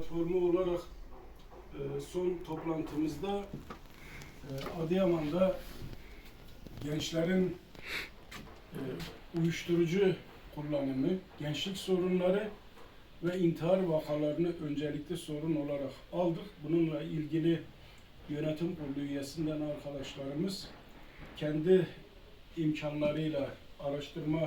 platformu olarak e, son toplantımızda e, Adıyaman'da gençlerin e, uyuşturucu kullanımı, gençlik sorunları ve intihar vakalarını öncelikli sorun olarak aldık. Bununla ilgili yönetim kurulu üyesinden arkadaşlarımız kendi imkanlarıyla araştırma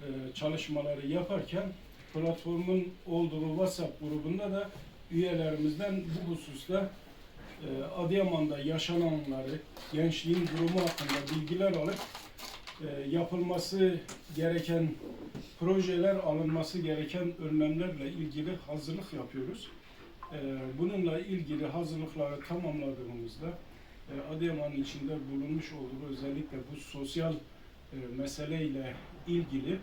e, çalışmaları yaparken platformun olduğu WhatsApp grubunda da üyelerimizden bu hususta e, Adıyaman'da yaşananları, gençliğin durumu hakkında bilgiler alıp e, yapılması gereken projeler, alınması gereken önlemlerle ilgili hazırlık yapıyoruz. E, bununla ilgili hazırlıkları tamamladığımızda e, Adıyaman'ın içinde bulunmuş olduğu özellikle bu sosyal e, meseleyle ilgili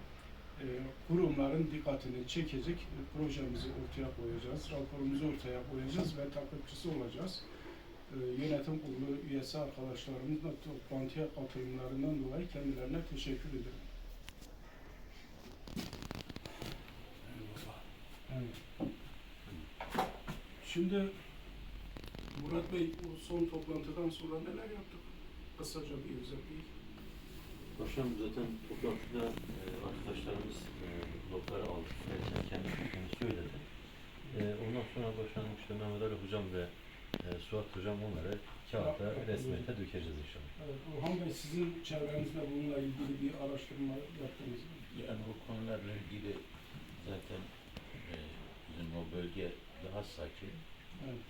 kurumların dikkatini çekecek e, projemizi ortaya koyacağız, raporumuzu ortaya koyacağız ve takipçisi olacağız. E, Yönetim kurulu üyesi arkadaşlarımızla toplantıya katılımlarından dolayı kendilerine teşekkür ederim. Şimdi Murat Bey bu son toplantıdan sonra neler yaptık? Kısaca bir özetleyeyim. Başkanım zaten toplantıda e, arkadaşlarımız e, notları aldı. Kendi fikrini söyledi. E, ondan sonra başkanım işte Mehmet Ali Hocam ve e, Suat Hocam onları kağıda resmiyete dökeceğiz inşallah. Evet, Orhan Bey sizin çevrenizde bununla ilgili bir araştırma yaptınız mı? Yani bu konularla ilgili zaten e, bizim o bölge daha sakin Evet.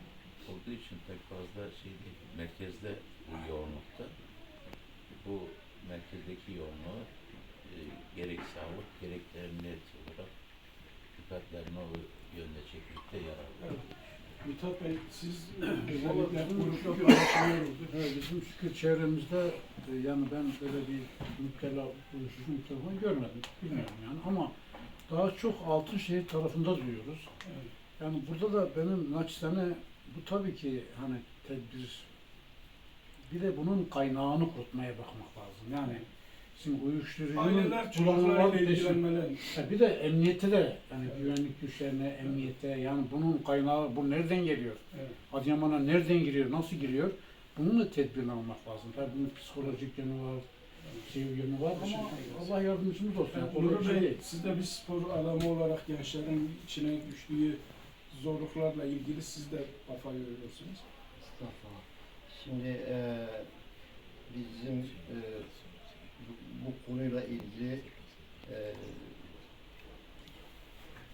olduğu için pek fazla şey değil. Merkezde bu yoğunlukta. Bu merkezdeki yoğunluğu e, gerek sağlık gerek de emniyet olarak dikkatlerini o yönde çekmekte yarar var. Evet. Mithat Bey siz özellikle şükür- paylaşılıyordu. Evet, bizim şükür çevremizde e, yani ben böyle bir müptela uyuşturucu telefon görmedim. Bilmiyorum yani ama daha çok Altınşehir tarafında duyuyoruz. Evet. Yani burada da benim naçizane bu tabii ki hani tedbir bir de bunun kaynağını kurutmaya bakmak lazım. Yani şimdi uyuşturucunun Aileler kullanılan çocuklarıyla ilgilenmeli. Ha, bir de emniyete de yani güvenlik güçlerine, emniyete yani bunun kaynağı bu nereden geliyor? Evet. Adıyaman'a nereden giriyor, nasıl giriyor? Bunun da tedbirini almak lazım. Tabii bunun psikolojik yönü var, şey yönü var ama. Allah yardımcımız olsun. Yani Yani kolay Onur bir şey Bey, değil. siz de bir spor adamı olarak gençlerin içine düştüğü zorluklarla ilgili siz de kafa yoruyorsunuz. Estağfurullah. Şimdi eee bizim eee, bu, konuyla ilgili eee,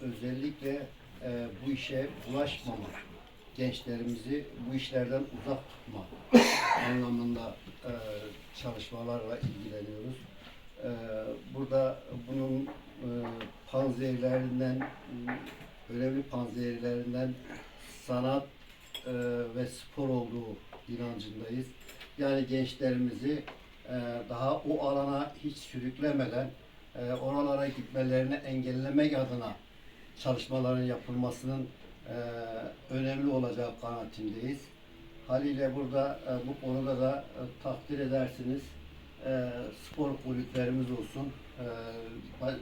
özellikle eee, bu işe bulaşmama, gençlerimizi bu işlerden uzak tutma anlamında eee, çalışmalarla ilgileniyoruz. Eee, burada bunun eee panzehirlerinden, önemli panzehirlerinden sanat eee, ve spor olduğu inancındayız. Yani gençlerimizi eee, daha o alana hiç sürüklemeden eee, oralara gitmelerini engellemek adına çalışmaların yapılmasının eee, önemli olacağı kanaatindeyiz. Haliyle burada bu konuda da takdir edersiniz. Spor kulüplerimiz olsun,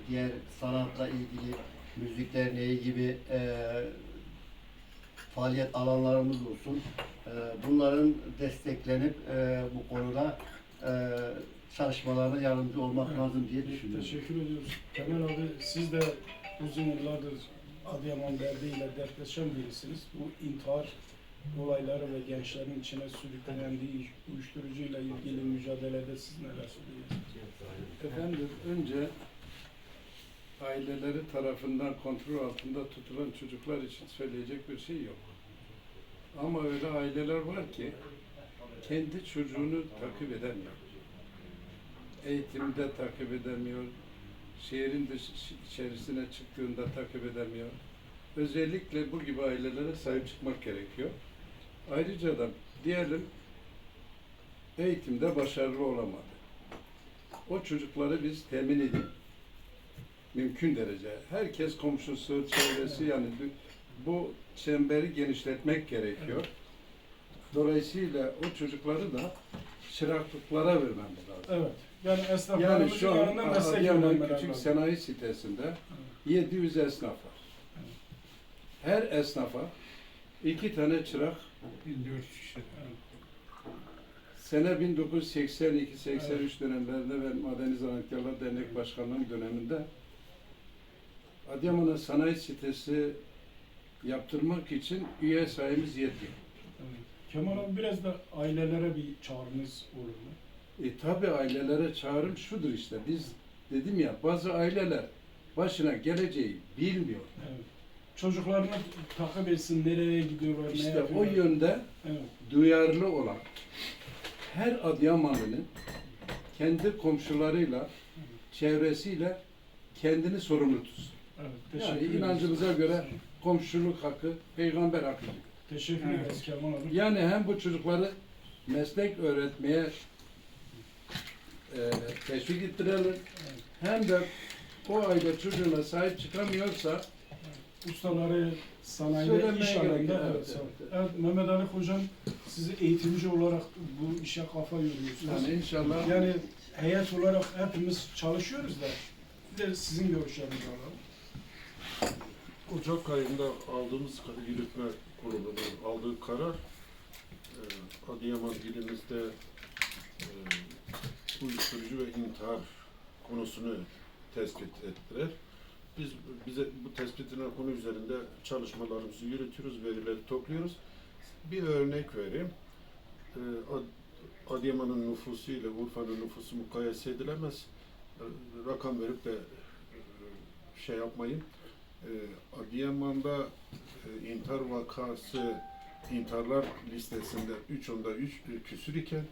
diğer sanatla ilgili müzik derneği gibi faaliyet alanlarımız olsun. Eee, bunların desteklenip eee, bu konuda eee çalışmalarına yardımcı olmak Evet. lazım diye düşünüyorum. Teşekkür ediyoruz. Temel abi siz de uzun yıllardır Adıyaman derdiyle dertleşen birisiniz. Bu intihar olayları ve gençlerin içine sürüklendiği uyuşturucuyla ilgili mücadelede siz neler söylüyorsunuz? Efendim önce aileleri tarafından kontrol altında tutulan çocuklar için söyleyecek bir şey yok. Ama öyle aileler var ki kendi çocuğunu takip edemiyor. Eğitimde takip edemiyor. Şehrin dış içerisine çıktığında takip edemiyor. Özellikle bu gibi ailelere sahip çıkmak gerekiyor. Ayrıca da diyelim eğitimde başarılı olamadı o çocukları biz temin edip mümkün derece herkes komşusu, çevresi yani bu- çemberi genişletmek gerekiyor. Dolayısıyla o çocukları da çıraklıklara vermemiz lazım. Evet. Yani Yani esnaflarımızın şu an Adıyaman Küçük lazım. Sanayi Sitesi'nde 700 esnaf var. her esnafa iki tane çırak 1400 kişi. Sene 1982-83 dönemlerinde ben Madeni Zanaatkarlar Dernek Başkanlığım döneminde Adıyaman'a sanayi sitesi yaptırmak için üye sayımız yetmiyor. Evet. Kemal abi biraz da ailelere bir çağrınız olur mu? E tabi ailelere çağrım şudur işte. Biz dedim ya bazı aileler başına geleceği bilmiyor. Evet. Çocuklarını takip etsin, nereye gidiyorlar, ne İşte o yapıyorlar. yönde Evet. duyarlı olan her Adıyamanlı'nın kendi komşularıyla, çevresiyle kendini sorumlu tutsun. Evet, Yani inancımıza göre komşuluk hakkı, peygamber hakkı. Teşekkür Evet. ederiz Kemal abi. Yani hem bu çocukları meslek öğretmeye e, teşvik ettirelim, hem de o aile çocuğuna sahip çıkamıyorsa Ustaları sanayide, Söylemeye iş gerek alanında. yok. Evet, Evet, evet, evet. Evet, Mehmet Ali Hocam sizi eğitimci olarak bu işe kafa yoruyorsunuz. yani inşallah Yani heyet olarak hepimiz çalışıyoruz da bir de sizin görüşlerinizi alalım. Ocak ayında aldığımız yürütme kurulunun aldığı karar e, Adıyaman ilimizde e, uyuşturucu ve intihar konusunu tespit ettiler. Biz bize bu tespit edilen konu üzerinde çalışmalarımızı yürütüyoruz, verileri topluyoruz. Bir örnek vereyim. E, Ad- Adıyaman'ın nüfusu ile Urfa'nın nüfusu mukayese edilemez. E, Rakam verip de e, şey yapmayın. Ee, Adıyaman'da e, intihar vakası intiharlar listesinde 3 onda 3 küsür iken